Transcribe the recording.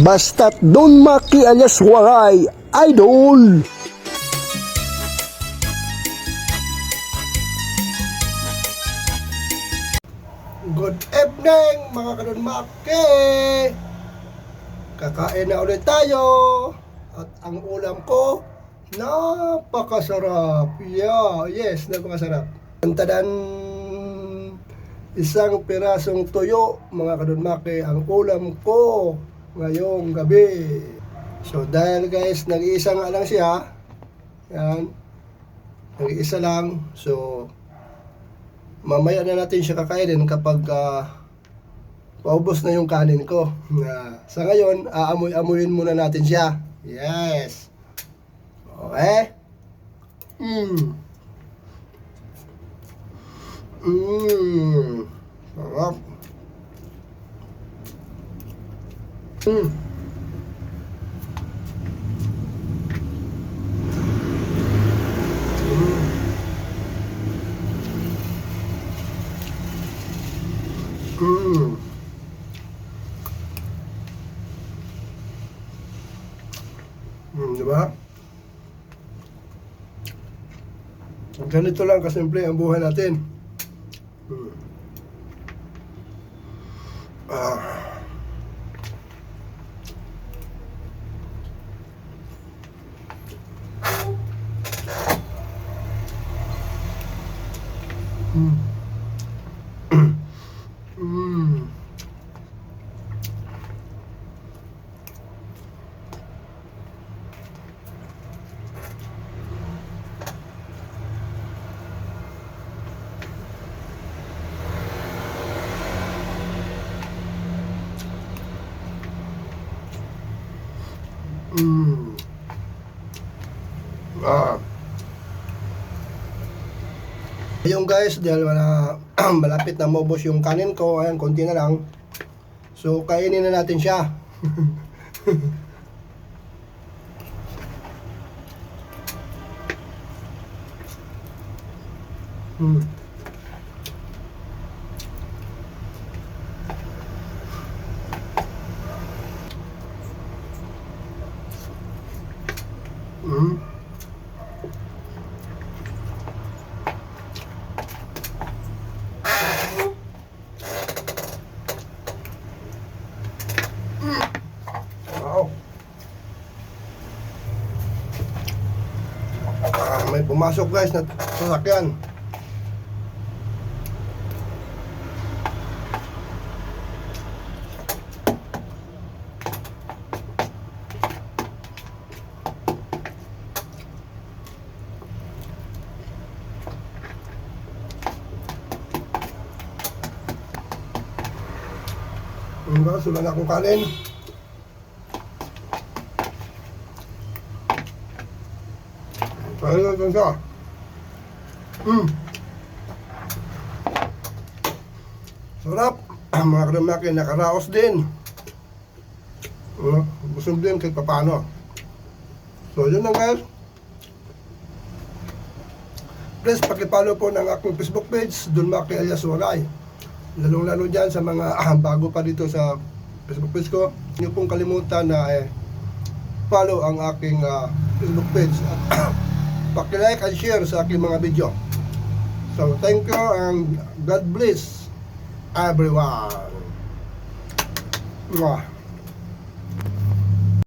Basta't Don Maki alias Waray, Idol! Good evening mga kadunmaki! Kakain na ulit tayo at ang ulam ko napakasarap. Yeah, yes, napakasarap. Tantadan isang pirasong tuyo mga kadunmaki ang ulam ko ngayong gabi. So dahil guys, nag-iisa nga lang siya. Yan. Nag-iisa lang. So mamaya na natin siya kakainin kapag ah, paubos na yung kanin ko. Na sa ngayon, aamoy-amoyin muna natin siya. Yes. Okay? Mm. Mm. Sarap. Mm. Mm. Mm, di ba? Ganito lang kasimple ang buhay natin. Mm. Ah. Mm. Mm. Mm. Ah. Yung guys, dahil wala, malapit na maubos yung kanin ko, ayan, konti na lang. So, kainin na natin siya. hmm. Mm. Pumasok guys na sasakyan. Guys, wala na akong kanin. Natin siya. Mm. Sarap. Mga karamaki, nakaraos din. Uh, busog din kahit papano. So, yun lang guys. Please, pakipollow po ng aking Facebook page, Don Maki alias Walay. Lalong-lalo dyan sa mga ah, bago pa dito sa Facebook page ko. Huwag pong kalimutan na eh, follow ang aking ah, Facebook page. Paki-like and share sa aking mga video. So, thank you and God bless everyone. Mwah.